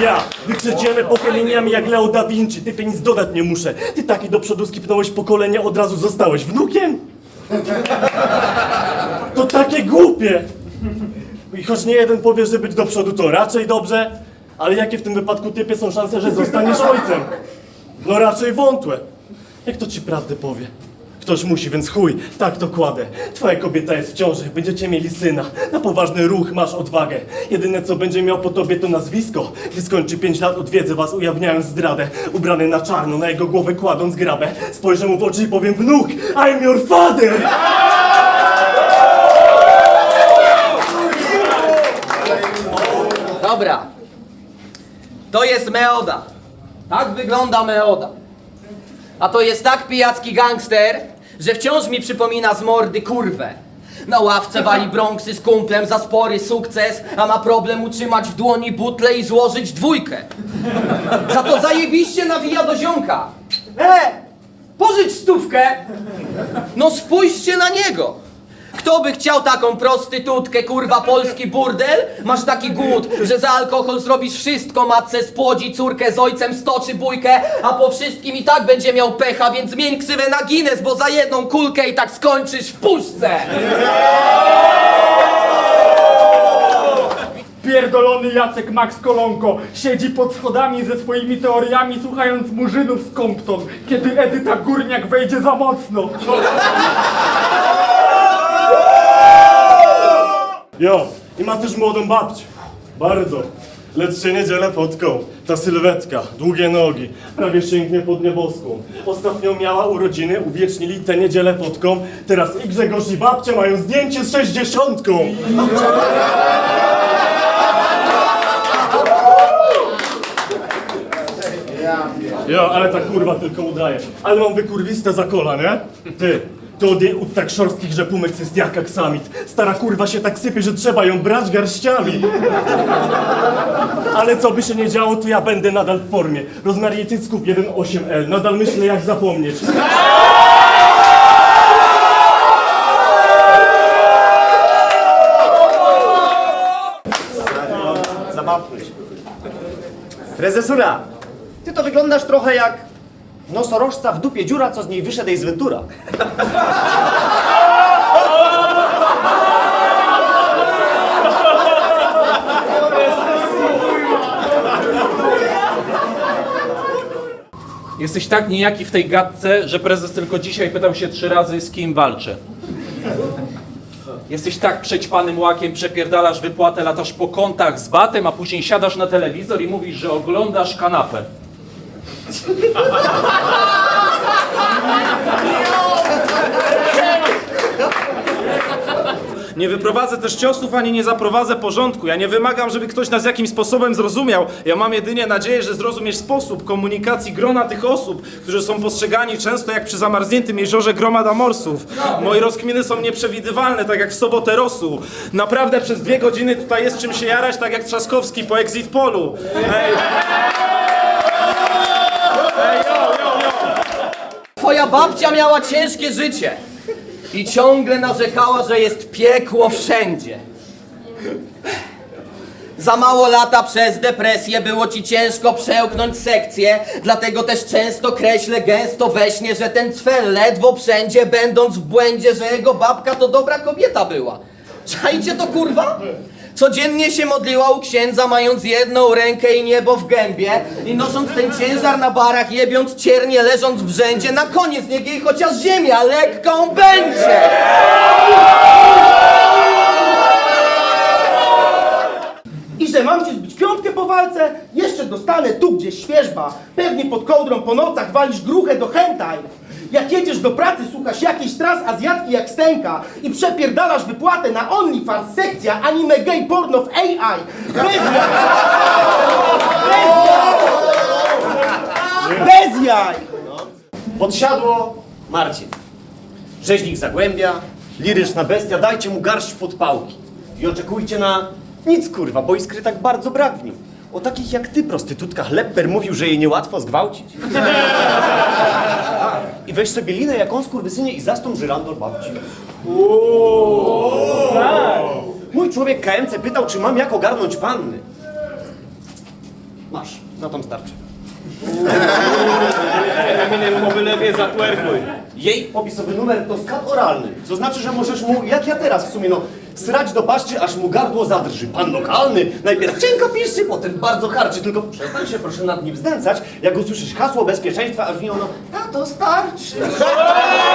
Ja, wyprzedziemy pokoleniami jak Leo da Vinci, ty nic dodać nie muszę. Ty taki do przodu skipnąłeś pokolenia, od razu zostałeś wnukiem? To takie głupie! I choć nie jeden powie, że być do przodu to raczej dobrze, ale jakie w tym wypadku typie są szanse, że zostaniesz ojcem? No raczej wątłe. Jak to ci prawdę powie? Ktoś musi, więc chuj, tak to kładę. Twoja kobieta jest w ciąży, będziecie mieli syna. Na poważny ruch masz odwagę. Jedyne co będzie miał po tobie to nazwisko. Gdy skończy pięć lat, odwiedzę was, ujawniając zdradę. Ubrany na czarno, na jego głowę kładąc grabę. Spojrzę mu w oczy i powiem, wnuk, I'm your father! Dobra. To jest Meoda. Tak wygląda Meoda. A to jest tak pijacki gangster, że wciąż mi przypomina z mordy kurwę. Na ławce wali Bronxy z kumplem za spory sukces, a ma problem utrzymać w dłoni butlę i złożyć dwójkę. Za to zajebiście nawija do ziomka. E! Pożycz stówkę! No spójrzcie na niego! Kto by chciał taką prostytutkę, kurwa, polski burdel? Masz taki głód, że za alkohol zrobisz wszystko, matce spłodzi córkę z ojcem, stoczy bójkę, a po wszystkim i tak będzie miał pecha, więc zmień ksywę na Guinness, bo za jedną kulkę i tak skończysz w puszce! Pierdolony Jacek Max Kolonko siedzi pod schodami ze swoimi teoriami, słuchając murzynów z Compton, kiedy Edyta Górniak wejdzie za mocno. Jo, i ma też młodą babcię. Bardzo. Lecz się nie dzielę fotką. Ta sylwetka, długie nogi, prawie sięgnie pod nieboską. Ostatnio miała urodziny, uwiecznili tę niedzielę fotką. Teraz i Grzegorz i babcia mają zdjęcie z sześćdziesiątką. Jo, ale ta kurwa tylko udaje. Ale mam wykurwiste za kola, nie? Ty, to od tak szorstkich, że pumek jest jak aksamit. Stara kurwa się tak sypie, że trzeba ją brać garściami. Ale co by się nie działo, to ja będę nadal w formie. Rozmiar jej cycków 1,8L. Nadal myślę jak zapomnieć. Zabawmy się. Prezesura, ty to wyglądasz trochę jak nosorożca w dupie dziura, co z niej wyszedł z Ventura. Jesteś tak niejaki w tej gadce, że prezes tylko dzisiaj pytał się trzy razy, z kim walczę. Jesteś tak przećpanym łakiem, przepierdalasz wypłatę, latasz po kątach z batem, a później siadasz na telewizor i mówisz, że oglądasz kanapę. Nie wyprowadzę też ciosów, ani nie zaprowadzę porządku. Ja nie wymagam, żeby ktoś nas jakimś sposobem zrozumiał. Ja mam jedynie nadzieję, że zrozumiesz sposób komunikacji grona tych osób, którzy są postrzegani często jak przy zamarzniętym jeziorze gromada morsów. Moje rozkminy są nieprzewidywalne, tak jak w sobotę rosu. Naprawdę przez dwie godziny tutaj jest czym się jarać, tak jak Trzaskowski po exit polu. Ej. Twoja babcia miała ciężkie życie i ciągle narzekała, że jest piekło wszędzie. Za mało lata przez depresję było ci ciężko przełknąć sekcję, dlatego też często kreślę gęsto we śnie, że ten cfel ledwo wszędzie, będąc w błędzie, że jego babka to dobra kobieta była. Czajcie to kurwa? Codziennie się modliła u księdza, mając jedną rękę i niebo w gębie i nosząc ten ciężar na barach, jebiąc ciernie, leżąc w rzędzie, na koniec niech jej chociaż ziemia lekką będzie! I że mam ci piątkę po walce, jeszcze dostanę tu gdzieś świeżba. Pewnie pod kołdrą po nocach walisz gruchę do hentai. Jak jedziesz do pracy, słuchasz jakiejś tras azjatki jak stęka i przepierdalasz wypłatę na OnlyFans sekcja anime gay porno w AI. Bez jaj! Bez jaj! Bez jaj! Podsiadło Marcin. Rzeźnik Zagłębia, liryczna bestia, dajcie mu garść podpałki. I oczekujcie na nic kurwa, bo iskry tak bardzo brak w nim. O takich jak ty, prostytutka, Lepper mówił, że jej niełatwo zgwałcić. I weź sobie linę jak on skurwysynie i zastąp żyrandol babci. Mój człowiek KMC pytał, czy mam jak ogarnąć panny. Masz, na tą starczy. Eminem o wylewie zatwerkuj. Jej popisowy numer to skat oralny, co znaczy, że możesz mu, jak ja teraz w sumie, no, srać do paszczy, aż mu gardło zadrży. Pan lokalny najpierw cienko piszczy, potem bardzo harczy, tylko przestań się proszę nad nim znęcać, jak usłyszysz hasło bezpieczeństwa, aż w nim ono, na to starczy.